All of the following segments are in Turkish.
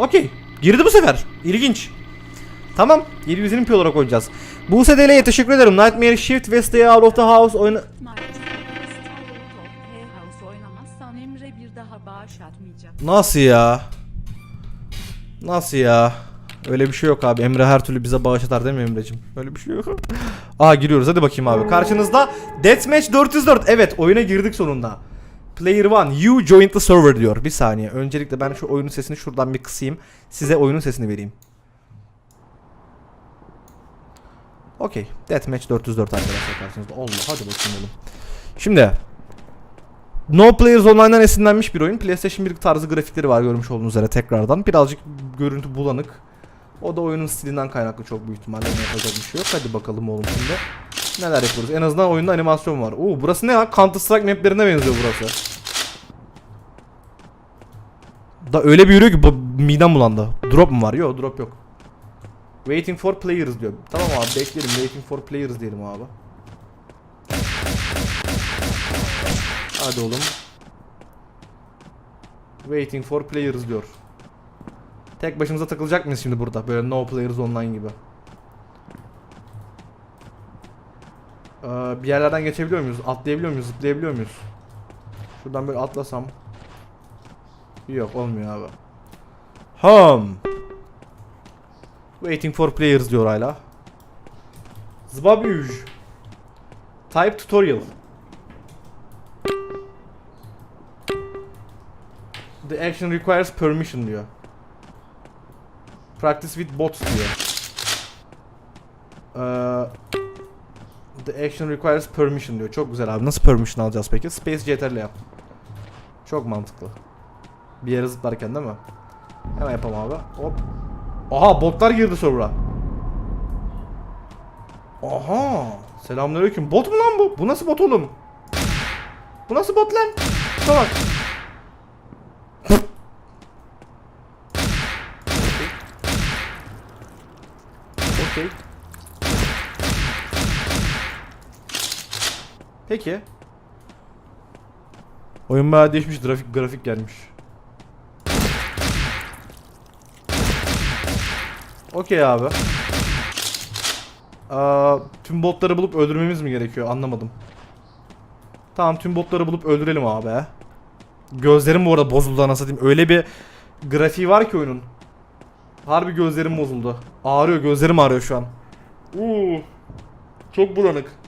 Okey. Girdi bu sefer. İlginç. Tamam. 720 p olarak oynayacağız. Bu SDL'ye teşekkür ederim. Nightmare Shift ve Stay Out of the House oyunu... Nasıl ya? Nasıl ya? Öyle bir şey yok abi. Emre her türlü bize bağış atar değil mi Emre'cim? Öyle bir şey yok. Aa giriyoruz. Hadi bakayım abi. Karşınızda Deathmatch 404. Evet oyuna girdik sonunda. Player 1 you joined the server diyor. Bir saniye. Öncelikle ben şu oyunun sesini şuradan bir kısayım. Size oyunun sesini vereyim. Okey. Deathmatch 404 arkadaşlar karşınızda. Allah hadi bakayım oğlum. Şimdi No Players Online'dan esinlenmiş bir oyun. PlayStation 1 tarzı grafikleri var görmüş olduğunuz üzere tekrardan. Birazcık görüntü bulanık. O da oyunun stilinden kaynaklı çok büyük ihtimalle yapacak bir şey yok. Hadi bakalım oğlum şimdi. Neler yapıyoruz? En azından oyunda animasyon var. Oo burası ne ya? Counter Strike maplerine benziyor burası. Da öyle bir yürüyor ki bu midem bulandı. Drop mu var? Yok drop yok. Waiting for players diyor. Tamam abi bekleyelim. Waiting for players diyelim abi. Hadi oğlum. Waiting for players diyor. Tek başımıza takılacak mıyız şimdi burada? Böyle no players online gibi. Ee, bir yerlerden geçebiliyor muyuz? Atlayabiliyor muyuz? Zıplayabiliyor muyuz? Şuradan böyle atlasam. Yok olmuyor abi. Hum. Waiting for players diyor hala. Zbabuj. Type tutorial. The action requires permission diyor. Practice with bots diyor. Ee, the action requires permission diyor. Çok güzel abi. Nasıl permission alacağız peki? Space CTRL yap. Çok mantıklı. Bir yere zıplarken değil mi? Hemen yapalım abi. Hop. Aha botlar girdi server'a. Aha. Selamünaleyküm. Bot mu lan bu? Bu nasıl bot oğlum? Bu nasıl bot lan? Bak. Okey. Peki. Oyun bayağı değişmiş. Grafik grafik gelmiş. Okey abi. Aa, tüm botları bulup öldürmemiz mi gerekiyor? Anlamadım. Tamam tüm botları bulup öldürelim abi. Gözlerim bu arada bozuldu anasını satayım. Öyle bir grafiği var ki oyunun. Harbi gözlerim bozuldu. Ağrıyor gözlerim ağrıyor şu an. Uuu. Çok bulanık.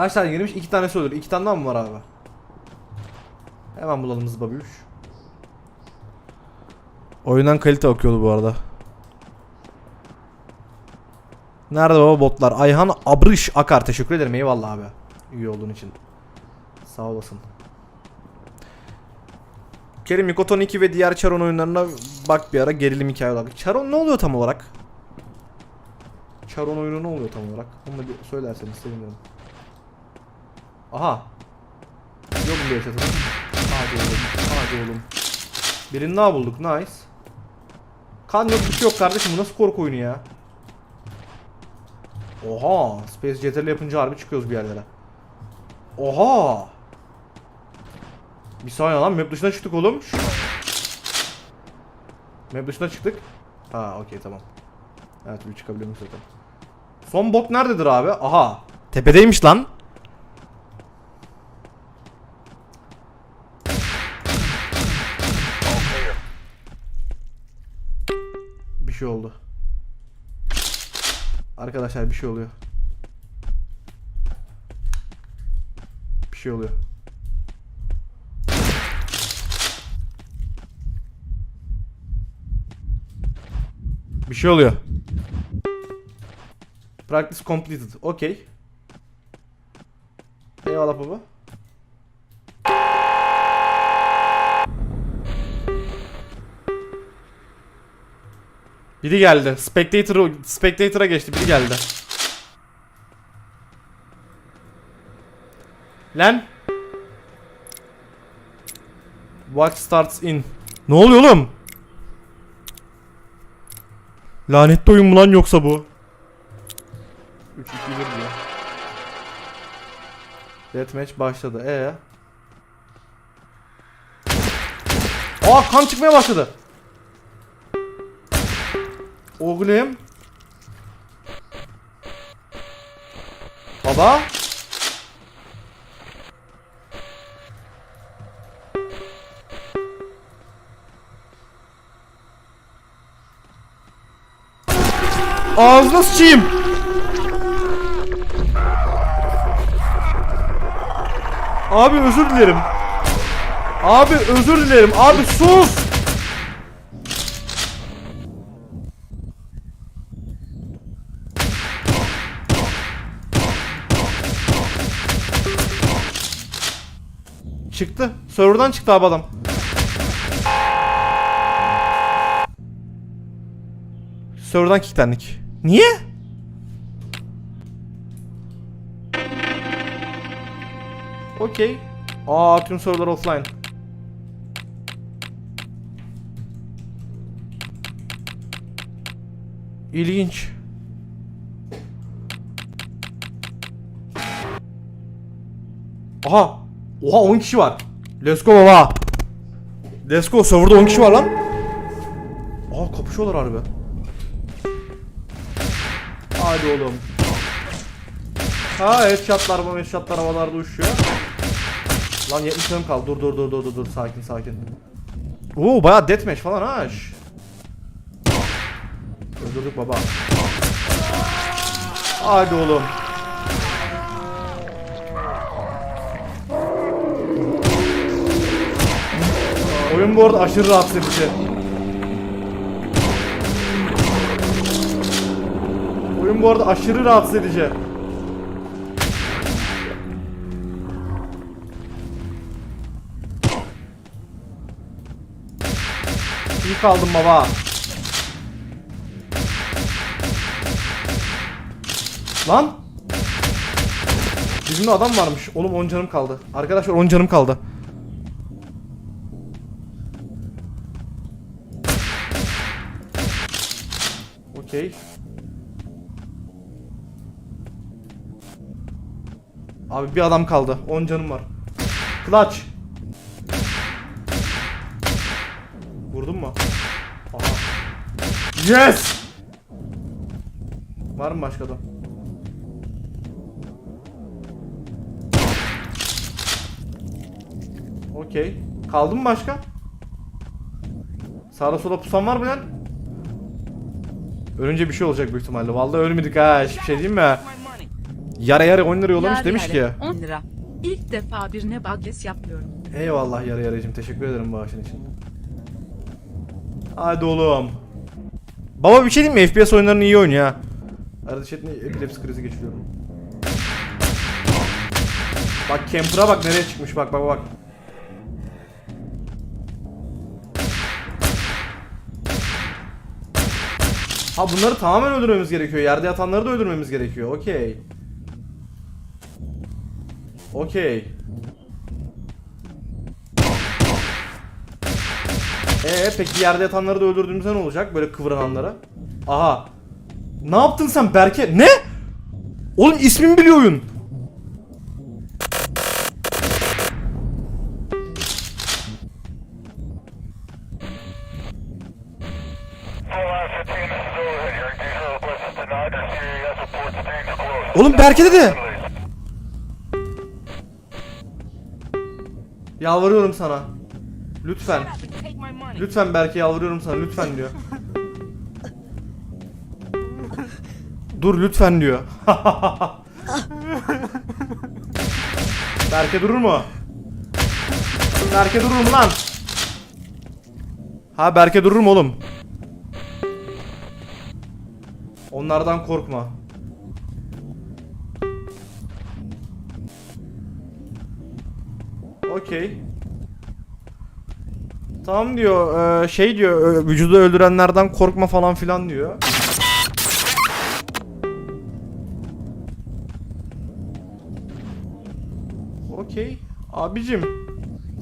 Kaç tane girmiş? İki tanesi öldür. İki tane daha mı var abi? Hemen bulalım zıbabüş. Oyundan kalite okuyordu bu arada. Nerede baba botlar? Ayhan Abrış Akar teşekkür ederim eyvallah abi. Üye olduğun için. Sağ olasın. Kerim Mikoton 2 ve diğer Charon oyunlarına bak bir ara gerilim hikaye olarak. Charon ne oluyor tam olarak? Charon oyunu ne oluyor tam olarak? Onu da bir söylerseniz sevinirim. Aha. Yok mu bir yaşatın? Hadi oğlum. Hadi oğlum. Birini daha bulduk. Nice. Kan yok bir şey yok kardeşim. Bu nasıl korku oyunu ya? Oha. Space Jet'le yapınca harbi çıkıyoruz bir yerlere. Oha. Bir saniye lan map dışına çıktık oğlum. Map dışına çıktık. Ha okey tamam. Her türlü çıkabiliyormuş zaten. Son bot nerededir abi? Aha. Tepedeymiş lan. Şey oldu. Arkadaşlar bir şey oluyor. Bir şey oluyor. Bir şey oluyor. Practice completed. Okey. Eyvallah baba. Biri geldi. Spectator Spectator'a geçti. Biri geldi. Lan. Watch starts in. Ne oluyor oğlum? Lanetli oyun mu lan yoksa bu? 3 2 1 diyor. Deathmatch başladı. E Aa kan çıkmaya başladı. Oğlum. Baba. Ağzına sıçayım. Abi özür dilerim. Abi özür dilerim. Abi sus. Çıktı. Server'dan çıktı abi adam. Server'dan kilitlendik. Niye? Okey. Aa tüm serverlar offline. İlginç. Aha. Oha 10 kişi var. Let's go baba. Let's go. Serverda 10 kişi var lan. Aa kapışıyorlar harbi. Hadi oğlum. Ha headshotlar bu headshotlar havalarda uçuyor. Lan 70 canım kaldı. Dur dur dur dur dur dur sakin sakin. Oo bayağı deathmatch falan ha. Öldürdük baba. Hadi oğlum. Oyun bu arada aşırı rahatsız edici. Oyun bu arada aşırı rahatsız edici. İyi kaldım baba. Lan! Dibimde adam varmış. Oğlum 10 canım kaldı. Arkadaşlar 10 canım kaldı. Okey. Abi bir adam kaldı. 10 canım var. Clutch. Vurdun mu? Aha. Yes! Var mı başka adam? Okey. Kaldı mı başka? Sağda sola pusan var mı lan? Ölünce bir şey olacak büyük ihtimalle. Vallahi ölmedik ha. Hiçbir şey diyeyim mi? Yara yara 10 lira yollamış demiş ki. yare, 10 lira. İlk defa birine bagles yapıyorum. Eyvallah yara yaraycım. Teşekkür ederim bağışın için. Hadi oğlum. Baba bir şey diyeyim mi? FPS oyunlarını iyi oynuyor ha. Arada chatine epilepsi krizi geçiriyorum. Bak Camper'a bak nereye çıkmış bak bak bak. Ha bunları tamamen öldürmemiz gerekiyor. Yerde yatanları da öldürmemiz gerekiyor. Okey. Okey. Ee peki yerde yatanları da öldürdüğümüzde ne olacak? Böyle kıvrananlara. Aha. Ne yaptın sen Berke? Ne? Oğlum ismimi biliyor oyun. Oğlum Berke dedi. Yalvarıyorum sana. Lütfen. Lütfen Berke yalvarıyorum sana lütfen diyor. Dur lütfen diyor. Berke durur mu? Berke durur mu lan? Ha Berke durur mu oğlum? Onlardan korkma. Okey. Tamam diyor, eee, şey diyor, vücudu öldürenlerden korkma falan filan diyor. Okey. Abicim.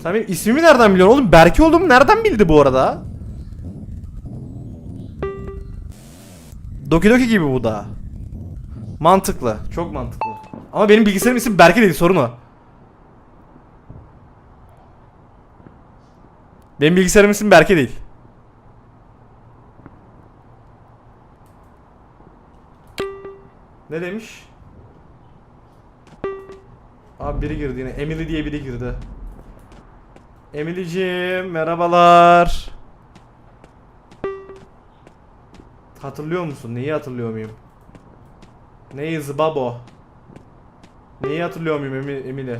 Sen benim ismimi nereden biliyorsun oğlum? Berke olduğumu nereden bildi bu arada? Doki Doki gibi bu da. Mantıklı. Çok mantıklı. Ama benim bilgisayarım isim Berke değil sorun o. Benim bilgisayarım ismi Berke değil. Ne demiş? Abi biri girdi yine. Emily diye biri girdi. Emily'ciğim merhabalar. Hatırlıyor musun? Neyi hatırlıyor muyum? Neyi zbabo? Neyi hatırlıyor muyum Emi- Emily?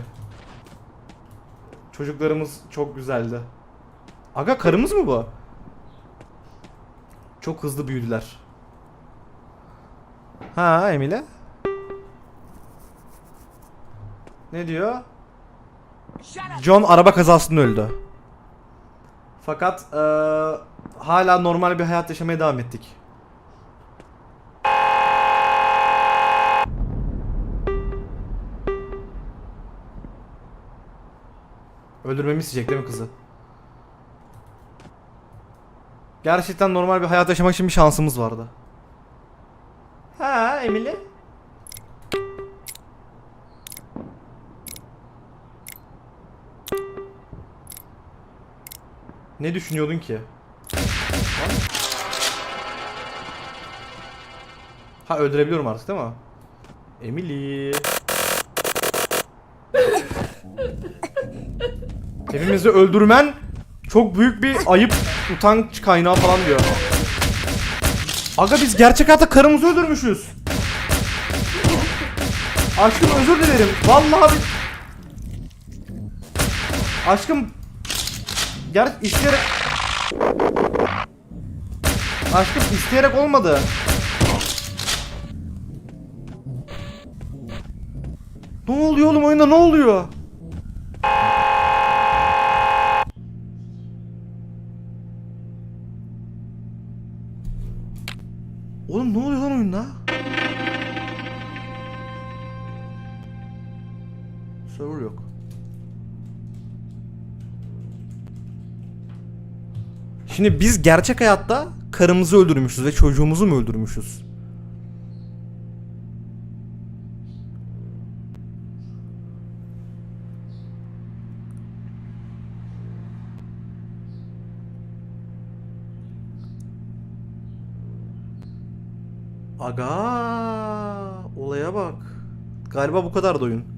Çocuklarımız çok güzeldi. Aga karımız mı bu? Çok hızlı büyüdüler. Ha Emile? Ne diyor? John araba kazasında öldü. Fakat eee, hala normal bir hayat yaşamaya devam ettik. Öldürmemi isteyecek değil mi kızı? Gerçekten normal bir hayat yaşamak için bir şansımız vardı. Ha Emily? Ne düşünüyordun ki? Ha öldürebiliyorum artık değil mi? Emily. Hepimizi öldürmen çok büyük bir ayıp, utanç kaynağı falan diyor. Aga biz gerçek hayatta karımızı öldürmüşüz. Aşkım özür dilerim. Vallahi bir... Aşkım Ger isteyerek Aşkım isteyerek olmadı. Ne oluyor oğlum oyunda ne oluyor? Şimdi biz gerçek hayatta karımızı öldürmüşüz ve çocuğumuzu mu öldürmüşüz? Aga olaya bak. Galiba bu kadar da oyun.